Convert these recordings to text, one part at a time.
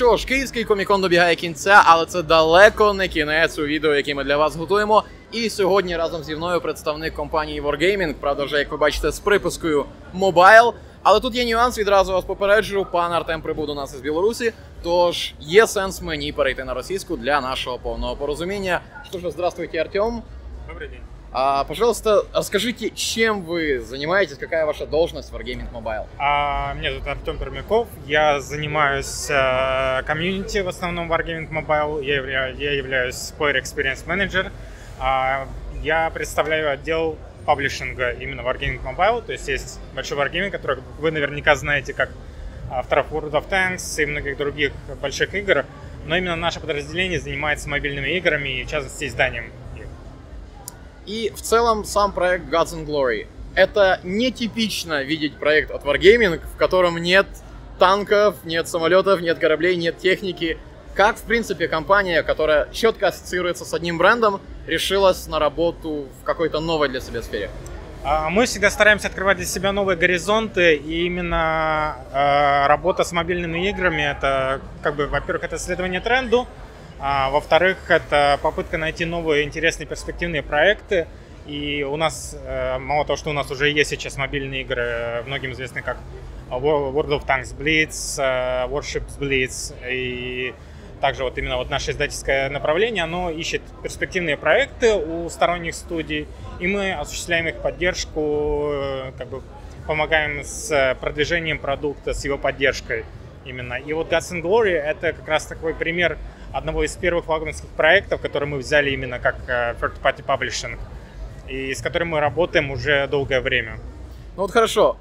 що ж, київський комікон добігає кінця, але це далеко не кінець у відео, яке ми для вас готуємо. І сьогодні разом зі мною представник компанії Wargaming, правда, вже як ви бачите, з припискою Mobile. Але тут є нюанс, відразу вас попереджу. Пан Артем прибув до нас із Білорусі. Тож є сенс мені перейти на російську для нашого повного порозуміння. Що ж, здравствуйте, Артем. Добрый день. А, пожалуйста, расскажите, чем вы занимаетесь, какая ваша должность в Wargaming Mobile? А, меня зовут Артем Пермяков. Я занимаюсь э, комьюнити, в основном Wargaming Mobile. Я, явля- я являюсь Player Experience Manager. А, я представляю отдел паблишинга именно Wargaming Mobile. То есть есть большой Wargaming, который вы наверняка знаете как авторов World of Tanks и многих других больших игр. Но именно наше подразделение занимается мобильными играми и, в частности, изданием. И в целом сам проект Gods and Glory. Это нетипично видеть проект от Wargaming, в котором нет танков, нет самолетов, нет кораблей, нет техники. Как, в принципе, компания, которая четко ассоциируется с одним брендом, решилась на работу в какой-то новой для себя сфере? А, Мы всегда стараемся открывать для себя новые горизонты, и именно э, работа с мобильными играми это, как бы, во-первых, это следование тренду, а во-вторых, это попытка найти новые интересные перспективные проекты. И у нас, э, мало того, что у нас уже есть сейчас мобильные игры, э, многим известны как Wo- World of Tanks Blitz, э, Warships Blitz и также вот именно вот наше издательское направление, оно ищет перспективные проекты у сторонних студий, и мы осуществляем их поддержку, как бы помогаем с продвижением продукта, с его поддержкой именно. И вот Gods and Glory это как раз такой пример одного из первых флагманских проектов, который мы взяли именно как э, third party publishing, и с которым мы работаем уже долгое время. Ну вот хорошо,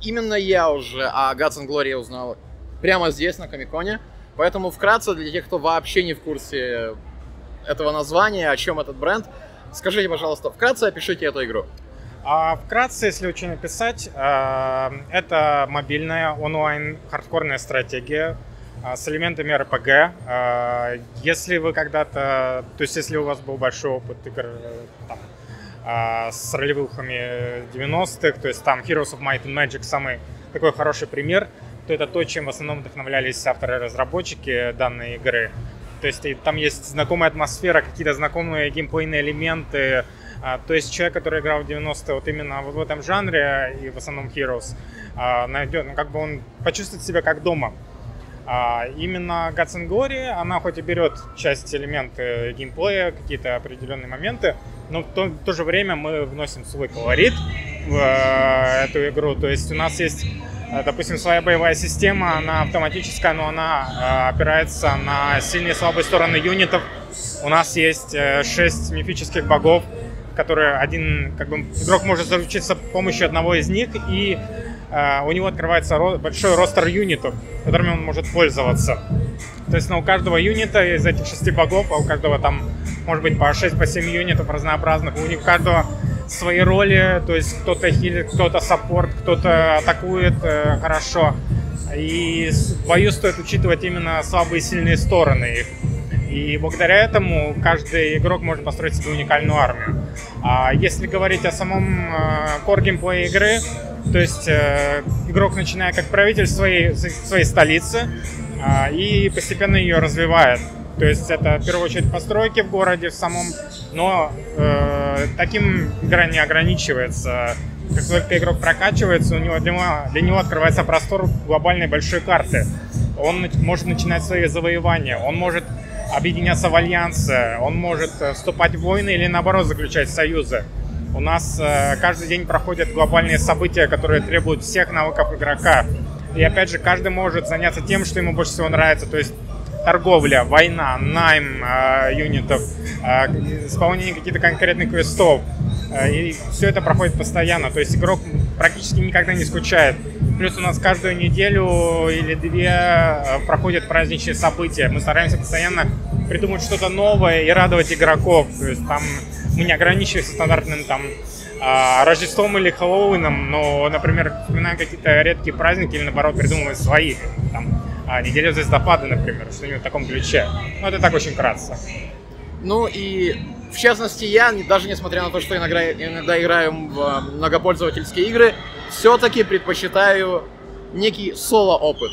именно я уже о Gods and Glory узнал прямо здесь, на Комиконе. Поэтому вкратце, для тех, кто вообще не в курсе этого названия, о чем этот бренд, скажите, пожалуйста, вкратце опишите эту игру. А вкратце, если очень описать, э, это мобильная онлайн хардкорная стратегия э, с элементами RPG. Э, Если вы когда-то, то есть если у вас был большой опыт игр там, с ролевухами 90-х, то есть там Heroes of Might and Magic самый такой хороший пример, то это то, чем в основном вдохновлялись авторы-разработчики данной игры. То есть там есть знакомая атмосфера, какие-то знакомые геймплейные элементы, то есть человек, который играл в 90-е вот именно вот в этом жанре и в основном Heroes, а, найдет, ну, как бы он почувствует себя как дома. А, Именно Gods and Glory, она хоть и берет часть элементы геймплея, какие-то определенные моменты, но в то, в то же время мы вносим свой колорит в э, эту игру. То есть у нас есть, э, допустим, своя боевая система, она автоматическая, но она э, опирается на сильные и слабые стороны юнитов. У нас есть э, шесть мифических богов, которые один, как бы, игрок может заручиться помощью одного из них, и э, у него открывается ро- большой ростер юнитов, которыми он может пользоваться. То есть ну, у каждого юнита из этих шести богов, а у каждого там может быть по 6 по 7 юнитов разнообразных, у них у каждого свои роли, то есть кто-то хилит, кто-то саппорт, кто-то атакует э, хорошо. И в бою стоит учитывать именно слабые и сильные стороны их. И благодаря этому каждый игрок может построить себе уникальную армию. А если говорить о самом э, core геймплее игры, то есть э, игрок начинает как правитель своей, своей столицы а, и постепенно ее развивает. То есть это в первую очередь постройки в городе в самом, но э, таким игра не ограничивается. Как только игрок прокачивается, у него для, него для него открывается простор глобальной большой карты. Он может начинать свои завоевания, он может объединяться в альянсы, он может э, вступать в войны или наоборот заключать союзы. У нас э, каждый день проходят глобальные события, которые требуют всех навыков игрока. И опять же, каждый может заняться тем, что ему больше всего нравится. То есть торговля, война, найм э, юнитов, э, исполнение каких-то конкретных квестов. И все это проходит постоянно. То есть игрок практически никогда не скучает. Плюс у нас каждую неделю или две э, проходят праздничные события. Мы стараемся постоянно придумать что-то новое и радовать игроков. То есть там мы не ограничиваемся стандартным там а, Рождеством или Хэллоуином, но, например, вспоминаем какие-то редкие праздники или, наоборот, придумываем свои. Там, а, неделя звездопада, например, что-нибудь в таком ключе. Ну, это так очень кратко. Ну и в частности я, даже несмотря на то, что иногда, иногда играю в э, многопользовательские игры, все-таки предпочитаю некий соло-опыт.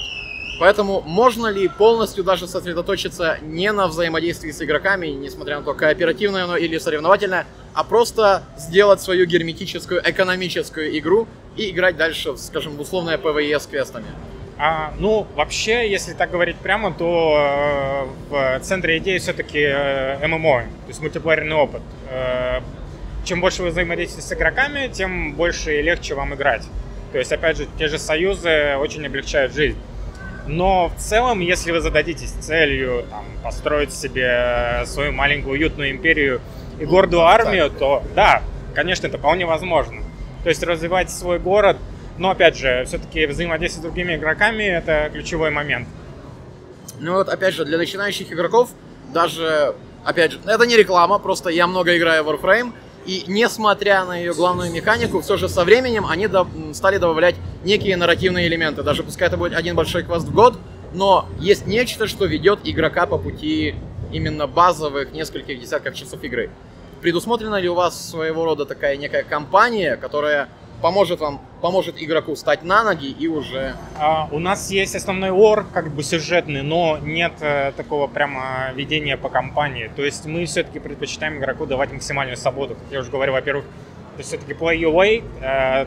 Поэтому можно ли полностью даже сосредоточиться не на взаимодействии с игроками, несмотря на то, кооперативное оно или соревновательное, а просто сделать свою герметическую экономическую игру и играть дальше, скажем, в условное ПВЕ с квестами? А, ну, вообще, если так говорить прямо, то э, в центре идеи все-таки э, ММО, то есть мультиплеерный опыт. Э, чем больше вы взаимодействуете с игроками, тем больше и легче вам играть. То есть, опять же, те же союзы очень облегчают жизнь. Но в целом, если вы зададитесь целью там, построить себе свою маленькую уютную империю и гордую армию, то да, конечно, это вполне возможно. То есть развивать свой город, но опять же, все-таки взаимодействие с другими игроками это ключевой момент. Ну вот, опять же, для начинающих игроков даже, опять же, это не реклама, просто я много играю в Warframe, и несмотря на ее главную механику, все же со временем они до, стали добавлять некие нарративные элементы. Даже пускай это будет один большой квест в год, но есть нечто, что ведет игрока по пути именно базовых нескольких десятков часов игры. Предусмотрена ли у вас своего рода такая некая компания, которая поможет вам, поможет игроку встать на ноги и уже... А, у нас есть основной ор, как бы сюжетный, но нет э, такого прямо ведения по компании. То есть мы все-таки предпочитаем игроку давать максимальную свободу. Как я уже говорю, во-первых, то есть все-таки play your way, э,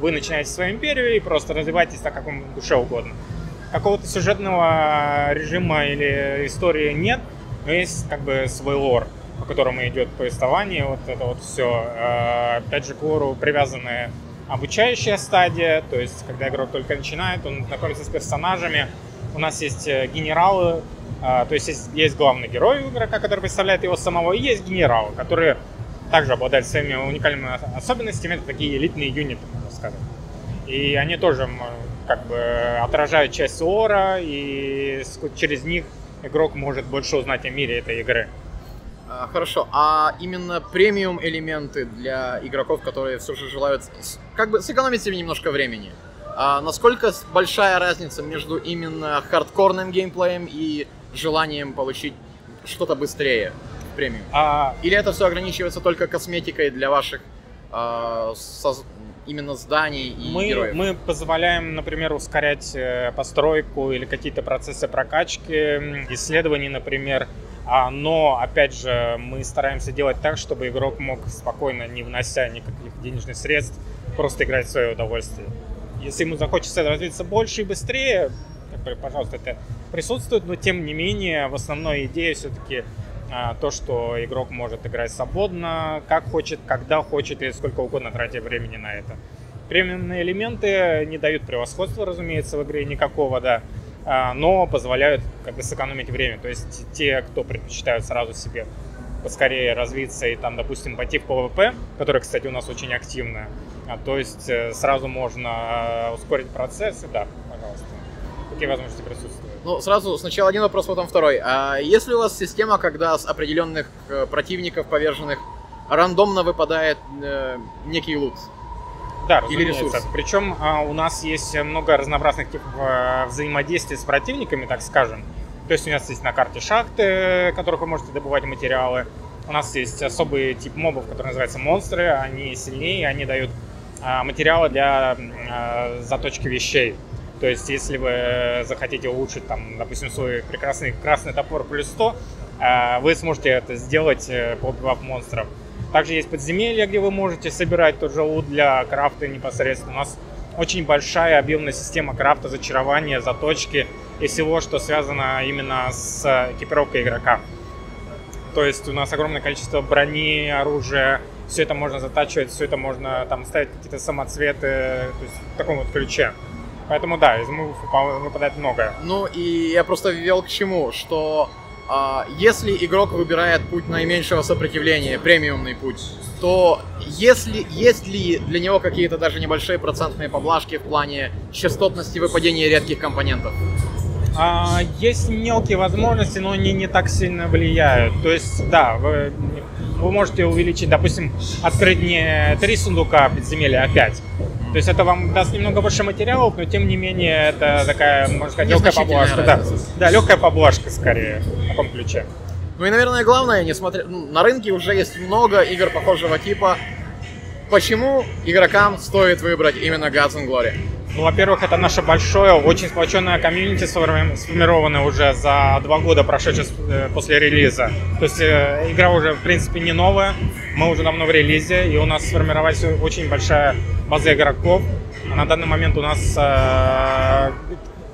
вы начинаете свою империю и просто развивайтесь так, как вам душе угодно. Какого-то сюжетного режима или истории нет, но есть как бы свой лор по которому идет повествование, вот это вот все. Э, опять же, к лору привязаны обучающая стадия, то есть, когда игрок только начинает, он знакомится с персонажами. У нас есть э, генералы, э, то есть, есть есть главный герой игрока, который представляет его самого, и есть генералы, которые также обладают своими уникальными особенностями, это такие элитные юниты, можно сказать. И они тоже как бы отражают часть лора, и через них игрок может больше узнать о мире этой игры. А, хорошо, а именно премиум элементы для игроков, которые все же желают как бы сэкономить себе немножко времени. А насколько большая разница между именно хардкорным геймплеем и желанием получить что-то быстрее в премиум? А... Или это все ограничивается только косметикой для ваших а, со... именно зданий и мы, героев? Мы позволяем, например, ускорять э, постройку или какие-то процессы прокачки, исследований, например, но, опять же, мы стараемся делать так, чтобы игрок мог спокойно, не внося никаких денежных средств, просто играть в свое удовольствие. Если ему захочется развиться больше и быстрее, пожалуйста, это присутствует, но тем не менее, в основной идее все-таки а, то, что игрок может играть свободно, как хочет, когда хочет и сколько угодно тратя времени на это. Премиумные элементы не дают превосходства, разумеется, в игре никакого, да, а, но позволяют как бы сэкономить время. То есть те, кто предпочитают сразу себе поскорее развиться и там, допустим, пойти в PvP, которое, кстати, у нас очень активное, а, то есть э, сразу можно э, ускорить процесс, и да, пожалуйста, какие возможности присутствуют. Ну, сразу сначала один вопрос, потом второй. А если у вас система, когда с определенных э, противников поверженных рандомно выпадает э, некий лут, да, Или ресурс. Причем а, у нас есть много разнообразных типов а, взаимодействия с противниками, так скажем. То есть у нас есть на карте шахты, в которых вы можете добывать материалы. У нас есть особый тип мобов, который называется монстры. Они сильнее, они дают а, материалы для а, заточки вещей. То есть, если вы захотите улучшить, там, допустим, свой прекрасный красный топор плюс 100, а, вы сможете это сделать, э, поубивав монстров. Также есть подземелья, где вы можете собирать тот же лут для крафта непосредственно. У нас очень большая объемная система крафта, зачарования, заточки и всего, что связано именно с экипировкой игрока. То есть у нас огромное количество брони, оружия, все это можно затачивать, все это можно там ставить какие-то самоцветы, то есть в таком вот ключе. Поэтому да, из мувов выпадает многое. Ну и я просто ввел к чему, что если игрок выбирает путь наименьшего сопротивления, премиумный путь, то если, есть ли для него какие-то даже небольшие процентные поблажки в плане частотности выпадения редких компонентов? А, есть мелкие возможности, но они не так сильно влияют. То есть, да, вы, вы можете увеличить, допустим, открыть не три сундука подземелья, а пять. То есть это вам даст немного больше материалов, но тем не менее это такая, можно сказать, легкая поблажка. Да, да, легкая поблажка скорее в таком ключе. Ну и, наверное, главное, несмотря на рынке уже есть много игр похожего типа. Почему игрокам стоит выбрать именно Gods and Glory? Ну, во-первых, это наше большое, очень сплоченное комьюнити, сформированное уже за два года, прошедшее э, после релиза. То есть э, игра уже, в принципе, не новая, мы уже давно в релизе, и у нас сформировалась очень большая база игроков. На данный момент у нас э,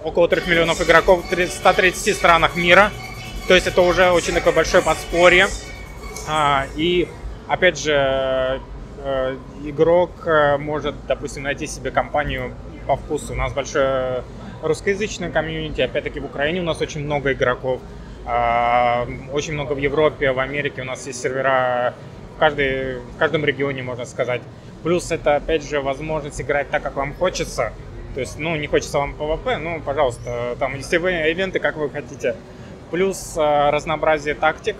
около 3 миллионов игроков в 130 странах мира. То есть это уже очень такое большое подспорье. А, и опять же, э, игрок может, допустим, найти себе компанию по вкусу. У нас большое русскоязычное комьюнити, опять-таки в Украине у нас очень много игроков, а, очень много в Европе, в Америке у нас есть сервера в, каждой, в каждом регионе, можно сказать. Плюс это, опять же, возможность играть так, как вам хочется. То есть, ну, не хочется вам PvP, ну, пожалуйста, там, если вы ивенты, как вы хотите. Плюс э, разнообразие тактик.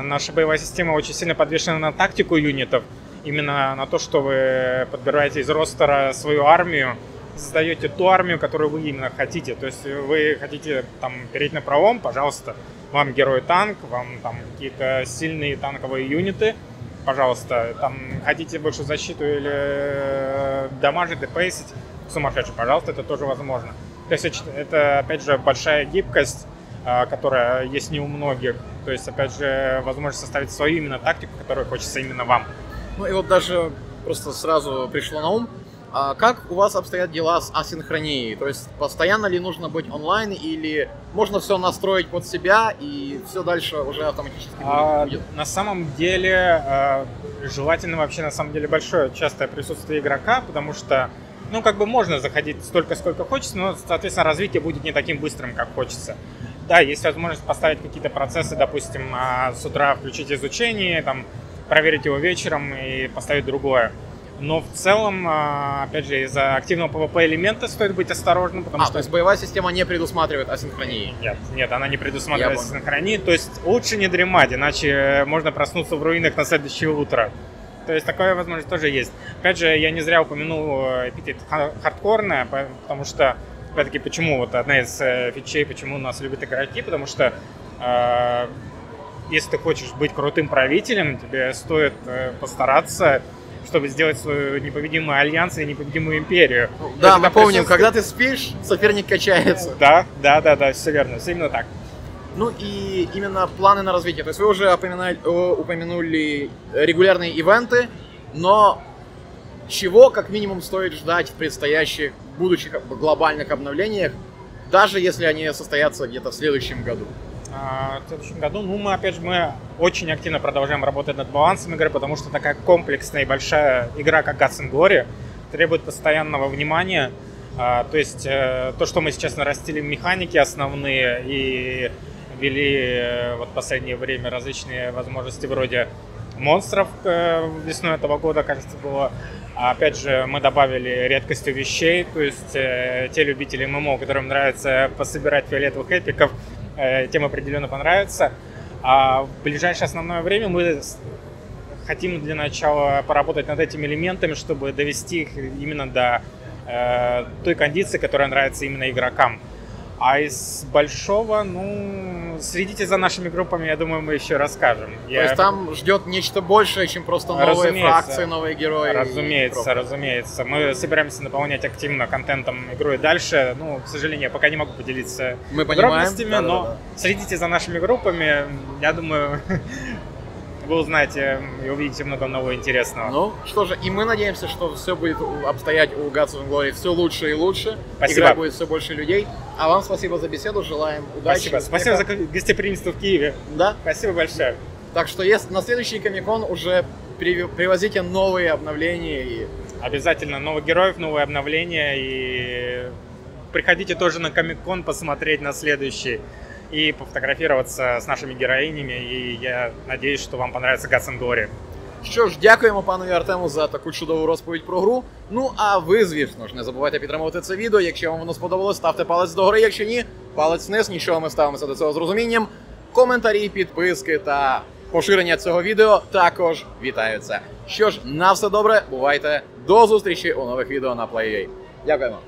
Наша боевая система очень сильно подвешена на тактику юнитов. Именно на то, что вы подбираете из ростера свою армию, создаете ту армию, которую вы именно хотите. То есть вы хотите там перейти на пролом, пожалуйста, вам герой-танк, вам там какие-то сильные танковые юниты, пожалуйста, там хотите большую защиту или э, дамажить, депейсить, сумасшедший, пожалуйста, это тоже возможно. То есть это, опять же, большая гибкость, а, которая есть не у многих. То есть, опять же, возможность составить свою именно тактику, которая хочется именно вам. Ну и вот даже просто сразу пришло на ум, а как у вас обстоят дела с асинхронией? То есть постоянно ли нужно быть онлайн или можно все настроить под себя и все дальше уже автоматически а, будет? На самом деле э, желательно вообще на самом деле большое частое присутствие игрока, потому что ну, как бы можно заходить столько, сколько хочется, но, соответственно, развитие будет не таким быстрым, как хочется. Да, есть возможность поставить какие-то процессы, допустим, а, с утра включить изучение, там, проверить его вечером и поставить другое. Но в целом, а, опять же, из-за активного PvP элемента стоит быть осторожным, потому а, что... то есть боевая система не предусматривает асинхронии? Нет, нет, она не предусматривает асинхронии. То есть лучше не дремать, иначе можно проснуться в руинах на следующее утро. То есть такая возможность тоже есть. Опять же, я не зря упомянул э, эпитет хардкорная, потому что, опять-таки, почему вот одна из э, фичей, почему нас любят игроки, потому что э, если ты хочешь быть крутым правителем, тебе стоит э, постараться чтобы сделать свою непобедимую альянс и непобедимую империю. Да, Это мы помним, когда ты спишь, соперник качается. Да, да, да, да, все верно, все именно так. Ну и именно планы на развитие. То есть вы уже упоминали, упомянули регулярные ивенты, но чего как минимум стоит ждать в предстоящих будущих глобальных обновлениях, даже если они состоятся где-то в следующем году? А, в следующем году, ну, мы, опять же, мы очень активно продолжаем работать над балансом игры, потому что такая комплексная и большая игра, как Gods and Glory, требует постоянного внимания. А, то есть, э, то, что мы сейчас нарастили механики основные и ввели э, вот в последнее время различные возможности вроде монстров э, весной этого года, кажется, было. А опять же, мы добавили редкости вещей, то есть э, те любители ММО, которым нравится пособирать фиолетовых эпиков, тем определенно понравится. А в ближайшее основное время мы хотим для начала поработать над этими элементами, чтобы довести их именно до э, той кондиции, которая нравится именно игрокам. А из большого, ну, следите за нашими группами, я думаю, мы еще расскажем. То я... есть там ждет нечто большее, чем просто новые разумеется, фракции, новые герои. Разумеется, разумеется. Мы собираемся наполнять активно контентом игру и дальше. Ну, к сожалению, я пока не могу поделиться мы подробностями, да, но да, да. следите за нашими группами. Я думаю, вы узнаете и увидите много нового интересного. Ну, что же, и мы надеемся, что все будет обстоять у Gods of Glory все лучше и лучше. Спасибо. Игра будет все больше людей. А вам спасибо за беседу, желаем удачи. Спасибо, спасибо за гостеприимство в Киеве. Да. Спасибо большое. Так что если на следующий Комикон уже привозите новые обновления и... Обязательно новых героев, новые обновления и приходите тоже на Комикон посмотреть на следующий и пофотографироваться с нашими героинями. І я надіюсь, що вам понравится Гацендорі. Що ж, дякуємо пану Артему за таку чудову розповідь про гру. Ну а ви, звісно ж, не забувайте підтримувати це відео. Якщо вам воно сподобалось, ставте палець догори. Якщо ні, палець вниз, нічого ми ставимося до цього з розумінням. Коментарі, підписки та поширення цього відео також вітаються. Що ж, на все добре, бувайте, до зустрічі у нових відео на PlayUA. Дякуємо.